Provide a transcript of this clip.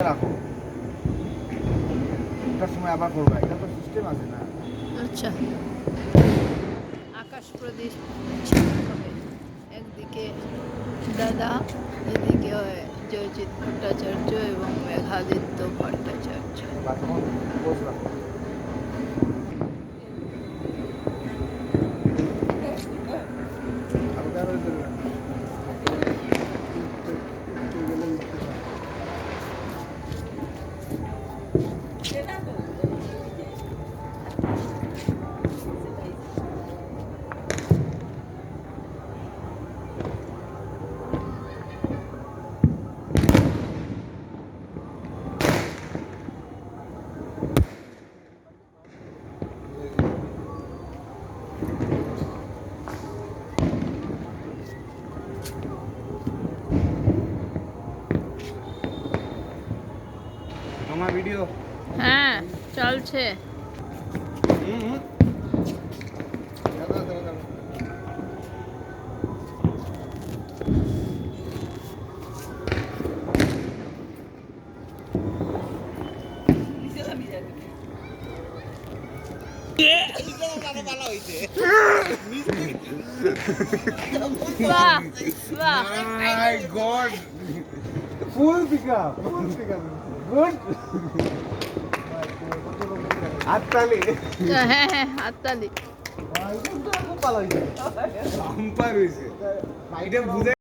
রাখো। একটার সময় আবার করবা। এটা তো সিস্টেম আছে না। আচ্ছা। আকাশ প্রদেশ হবে একদিকে দাদা এদিকে জয়জিৎ ভট্টাচার্য এবং মেঘাদিত্য ভট্টাচার্য। আমার ভিডিও হ্যাঁ চলছে। বাহ বাহ। My God full pickup full pickup good হাততালি। হ্যাঁ হ্যাঁ হাততালি। খুব ভালো হয়েছে?